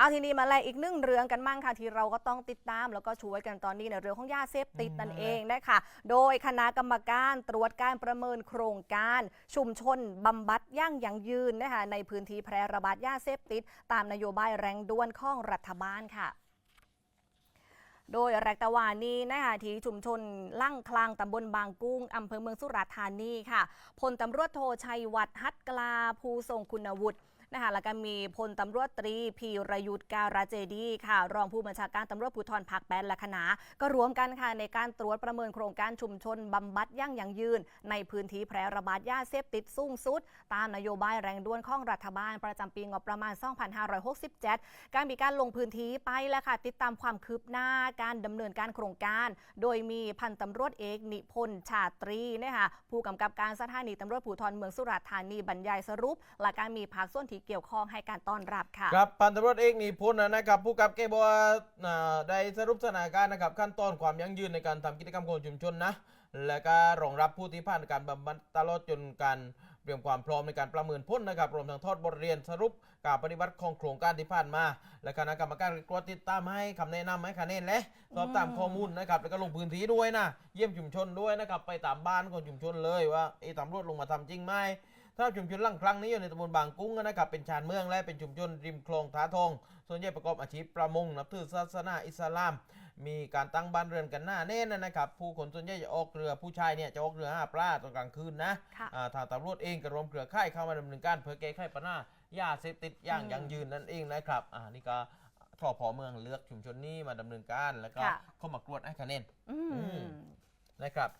เอาทีนี้มาแลอีกนึ่งเรื่องกันมั่งค่ะที่เราก็ต้องติดตาม แล้วก็ช่วยกันตอนนี้ในเรื่องของยาเสพติดนั่นเองนะคะโดยคณะกรรมการตรวจการประเมินโครงการ ชุมชนบำบัดยั่งยั่งยืนนะคะในพื้นที่แพร่ระบาดยาเสพติด ตามนโยบายแรงด่วนของรัฐบาลค่ะโดยแรกตะวานี้นะคะที่ชุมชนลั่งคลางตำบลบางกุ้งอำเภอเมืองสุราษฎร์ธานีค่ะพลตำรวจโทชัยวัฒน์ฮัตกลาภูทรงคุณวุฒิ นะคะแล้วก็มีพลตำรวจตรีพีรยุทธ์การาเจดีค่ะ รองผู้บัญชาการตำรวจภูธรภาคแปดและคณะก็รวมกันค่ะในการตรวจประเมินโครงการชุมชนบำบัดยั่งยังยืน ในพื้นที่แพร่ระบาดยาเสพติดสูงสุด ตามนโยบายแรงด่วนของรัฐบาล ประจำปีงบประมาณ 2567 การมีการลงพื้นที่ไปแล้วค่ะติดตามความคืบหน้าการดำเนินการโครงการ โดยมีพันตำรวจเอกนิพนธ์ชาตรีนะคะผู้กำกับการสถานีตำรวจภูธรเมืองสุราษฎร์ธานีบรรยายสรุปและการมีภาคส่วนที่เกี่ยวข้องให้การต้อนรับค่ะ ครับพันตำรวจเอกนิพนธ์นะครับ ผู้กับเกบอกว่าได้สรุปสถานการณ์นะครับขั้นตอนความยั่งยืนในการทำกิจกรรมของชุมชนนะ และก็รองรับผู้ที่ผ่านการบำบัดตลอดจนการเตรียมความพร้อมในการประเมินผลนนะครับรวมทั้งทอดบทเรียนสรุปการปฏิบัติของโครงการที่ผ่านมา และคณะกรรมการก็ติดตามให้คำแนะนำให้คะแนนและสอบตามข้อมูลนะครับแล้วก็ลงพื้นที่ด้วยนะ เยี่ยมชุมชนด้วยนะครับไปตามบ้านของชุมชนเลยว่าไอ้ตำรวจลงมาทำจริงไหม ถ้าชุมชนลังครั้งนี้อยู่ในตำบลบางกุ้งนะครับเป็นชานเมืองและเป็นชุมชนริมคลองท้าทองส่วนใหญ่ประกอบอาชีพประมงนับถือศาสนาอิสลาม มีการตั้งบ้านเรือนกันหน้าแน่นนะครับ ผู้คนส่วนใหญ่จะออกเรือผู้ชายเนี่ยจะออกเรือหาปลาตอนกลางคืนนะค่ะอ่าทางตำรวจเองก็รวมเครือข่ายเข้ามาดำเนินการเพื่อแก้ไขปัญหายาเสพติดอย่างอืมยั่งยืนนั่นเองนะครับอ่านี่ก็ทอพอเมืองเลือกชุมชนนี้มาดำเนินการแล้วก็ค่ะเข้ามากรวดให้คะแนนอือืมมนะครับ